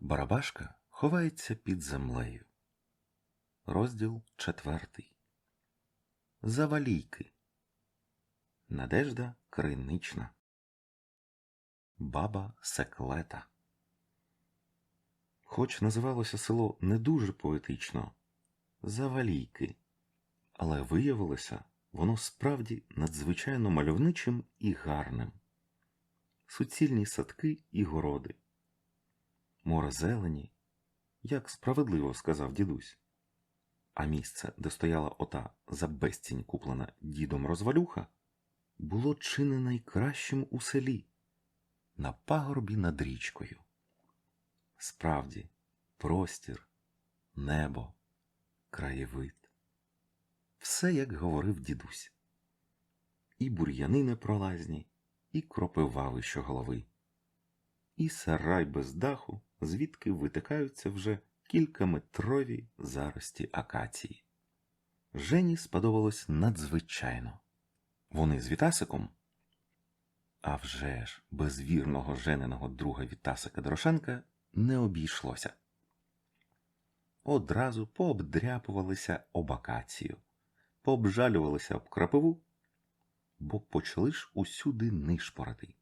Барабашка ховається під землею. Розділ четвертий. Завалійки. Надежда Кринична. Баба Секлета. Хоч називалося село не дуже поетично Завалійки, але виявилося воно справді надзвичайно мальовничим і гарним. Суцільні садки і городи море зелені, як справедливо сказав дідусь. А місце, де стояла ота за безцінь куплена дідом розвалюха, було чи не найкращим у селі, на пагорбі над річкою. Справді, простір, небо, краєвид. Все, як говорив дідусь. І бур'яни непролазні, і кропива голови, і сарай без даху, звідки витикаються вже кількаметрові зарості акації. Жені сподобалось надзвичайно. Вони з Вітасиком. А вже ж без вірного жениного друга Вітасика Дорошенка не обійшлося. Одразу пообдряпувалися об акацію, пообжалювалися об крапиву, бо почали ж усюди нишпорити.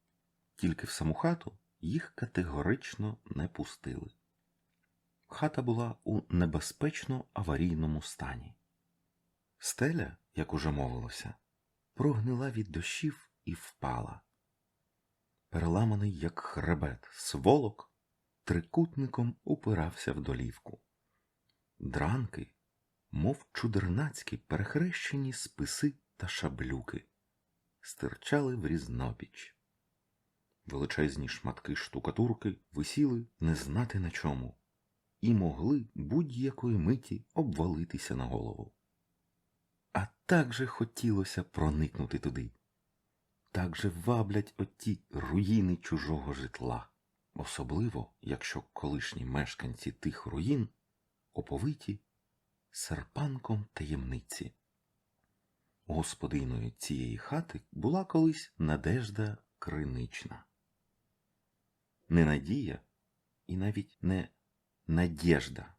Тільки в саму хату їх категорично не пустили. Хата була у небезпечно аварійному стані. Стеля, як уже мовилося, прогнила від дощів і впала. Переламаний, як хребет, сволок, трикутником упирався в долівку. Дранки, мов чудернацькі перехрещені списи та шаблюки, стирчали в різнопіч. Величезні шматки штукатурки висіли не знати на чому і могли будь-якої миті обвалитися на голову. А так же хотілося проникнути туди. Так же ваблять оті руїни чужого житла, особливо, якщо колишні мешканці тих руїн оповиті серпанком таємниці. Господиною цієї хати була колись Надежда Кринична не надія і навіть не надєжда,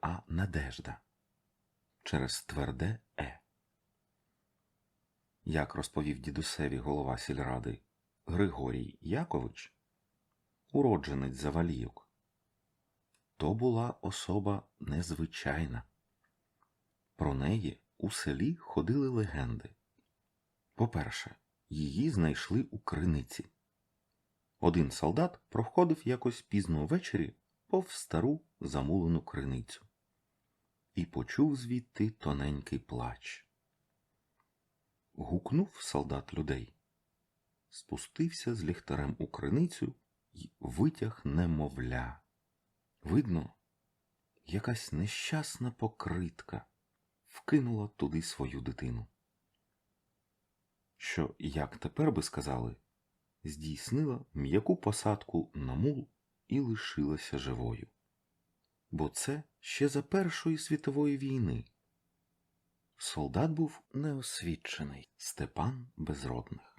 а надежда через тверде Е. Як розповів дідусеві голова сільради Григорій Якович, уродженець Завалійок, то була особа незвичайна. Про неї у селі ходили легенди. По-перше, її знайшли у криниці. Один солдат проходив якось пізно ввечері пов стару замулену криницю і почув звідти тоненький плач. Гукнув солдат людей, спустився з ліхтарем у криницю і витяг немовля. Видно, якась нещасна покритка вкинула туди свою дитину. Що, як тепер би сказали, здійснила м'яку посадку на мул і лишилася живою. Бо це ще за Першої світової війни. Солдат був неосвідчений Степан Безродних.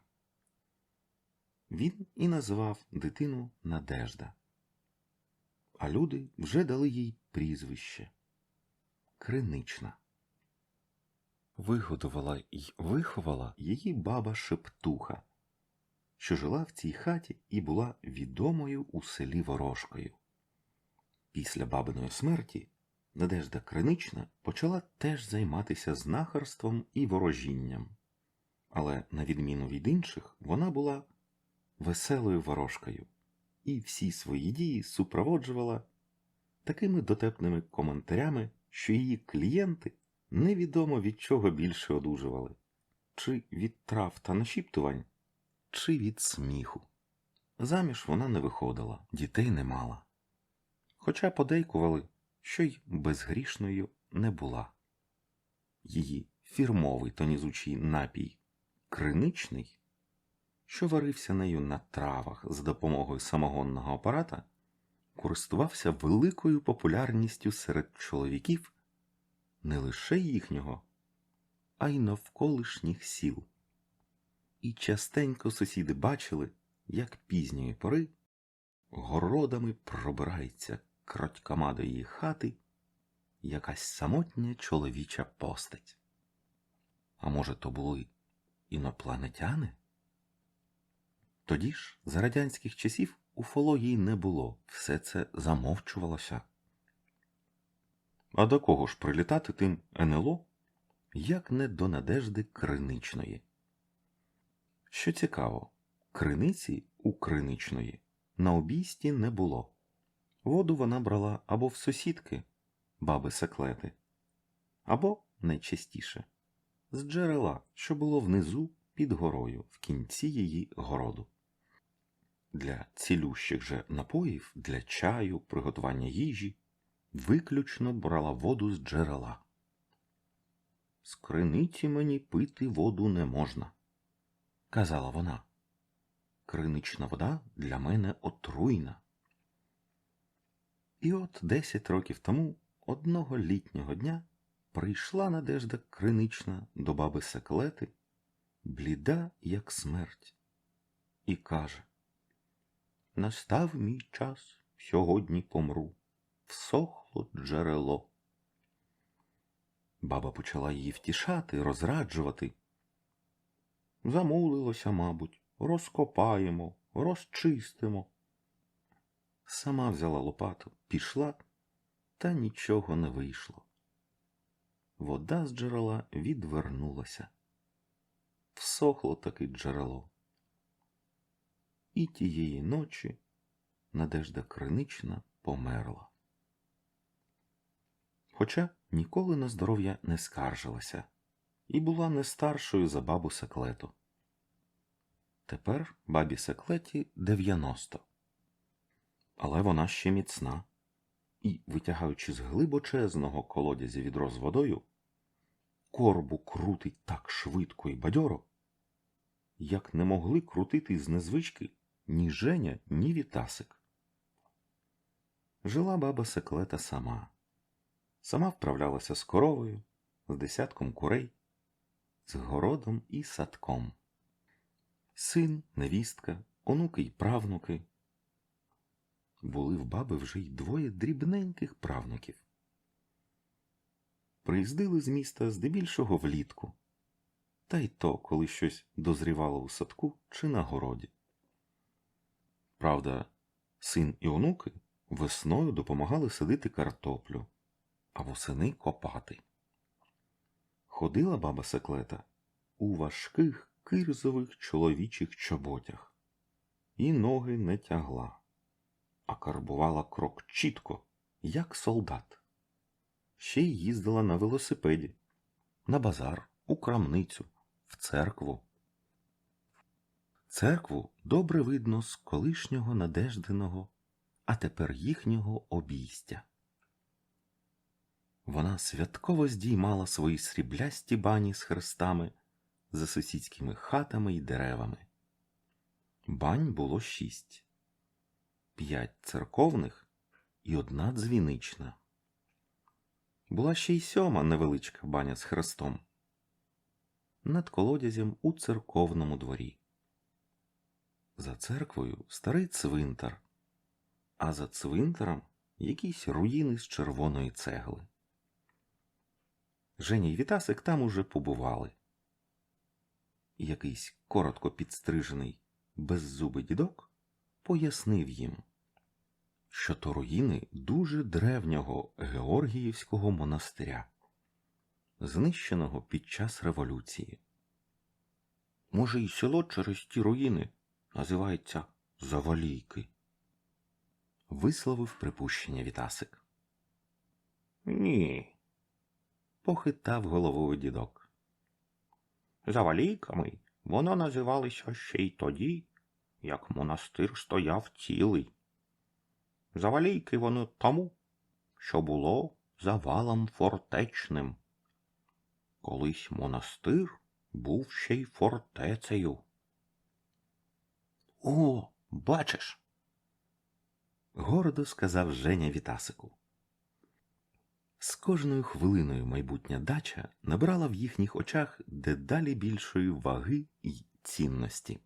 Він і назвав дитину Надежда, а люди вже дали їй прізвище Кринична. Вигодувала й виховала її баба Шептуха що жила в цій хаті і була відомою у селі Ворожкою. Після бабиної смерті Надежда Кринична почала теж займатися знахарством і ворожінням, але, на відміну від інших, вона була веселою ворожкою і всі свої дії супроводжувала такими дотепними коментарями, що її клієнти невідомо від чого більше одужували, чи від трав та нашіптувань, чи від сміху. Заміж вона не виходила, дітей не мала. Хоча подейкували, що й безгрішною не була. Її фірмовий тонізучий напій криничний, що варився нею на травах за допомогою самогонного апарата, користувався великою популярністю серед чоловіків не лише їхнього, а й навколишніх сіл і частенько сусіди бачили, як пізньої пори городами пробирається крадькома до її хати якась самотня чоловіча постать. А може, то були інопланетяни? Тоді ж, за радянських часів, уфології не було, все це замовчувалося. А до кого ж прилітати тим НЛО, як не до Надежди Криничної? Що цікаво, криниці у криничної на обійсті не було. Воду вона брала або в сусідки, баби секлети, або, найчастіше, з джерела, що було внизу під горою в кінці її городу. Для цілющих же напоїв, для чаю, приготування їжі виключно брала воду з джерела. З криниці мені пити воду не можна, казала вона. Кринична вода для мене отруйна. І от десять років тому, одного літнього дня, прийшла Надежда Кринична до баби Секлети, бліда, як смерть, і каже Настав мій час, сьогодні помру, всохло джерело. Баба почала її втішати, розраджувати. Замулилося, мабуть, розкопаємо, розчистимо. Сама взяла лопату, пішла, та нічого не вийшло. Вода з джерела відвернулася. Всохло таки джерело. І тієї ночі Надежда Кринична померла. Хоча ніколи на здоров'я не скаржилася і була не старшою за бабу Секлету. Тепер бабі Секлеті 90. Але вона ще міцна і, витягаючи з глибочезного колодязя відро з водою, корбу крутить так швидко і бадьоро, як не могли крутити з незвички ні Женя, ні Вітасик. Жила баба Секлета сама. Сама вправлялася з коровою, з десятком курей, з городом і садком. Син, невістка, онуки й правнуки. Були в баби вже й двоє дрібненьких правнуків. Приїздили з міста здебільшого влітку, та й то, коли щось дозрівало у садку чи на городі. Правда, син і онуки весною допомагали садити картоплю, а восени копати. Ходила баба Секлета у важких кирзових чоловічих чоботях і ноги не тягла, а карбувала крок чітко, як солдат. Ще й їздила на велосипеді, на базар, у крамницю, в церкву. Церкву добре видно з колишнього надежденого, а тепер їхнього обійстя. Вона святково здіймала свої сріблясті бані з хрестами за сусідськими хатами й деревами. Бань було шість, п'ять церковних і одна дзвінична. Була ще й сьома невеличка баня з хрестом над колодязем у церковному дворі. За церквою старий цвинтар, а за цвинтаром якісь руїни з червоної цегли. Женя й Вітасик там уже побували. Якийсь коротко підстрижений, беззубий дідок пояснив їм, що то руїни дуже древнього Георгіївського монастиря, знищеного під час революції. Може, і село через ті руїни називається Завалійки, висловив припущення Вітасик. Ні, похитав головою дідок. Завалійками воно називалося ще й тоді, як монастир стояв цілий. Завалійки воно тому, що було завалом фортечним. Колись монастир був ще й фортецею. О, бачиш, гордо сказав Женя Вітасику. З кожною хвилиною майбутня дача набрала в їхніх очах дедалі більшої ваги й цінності.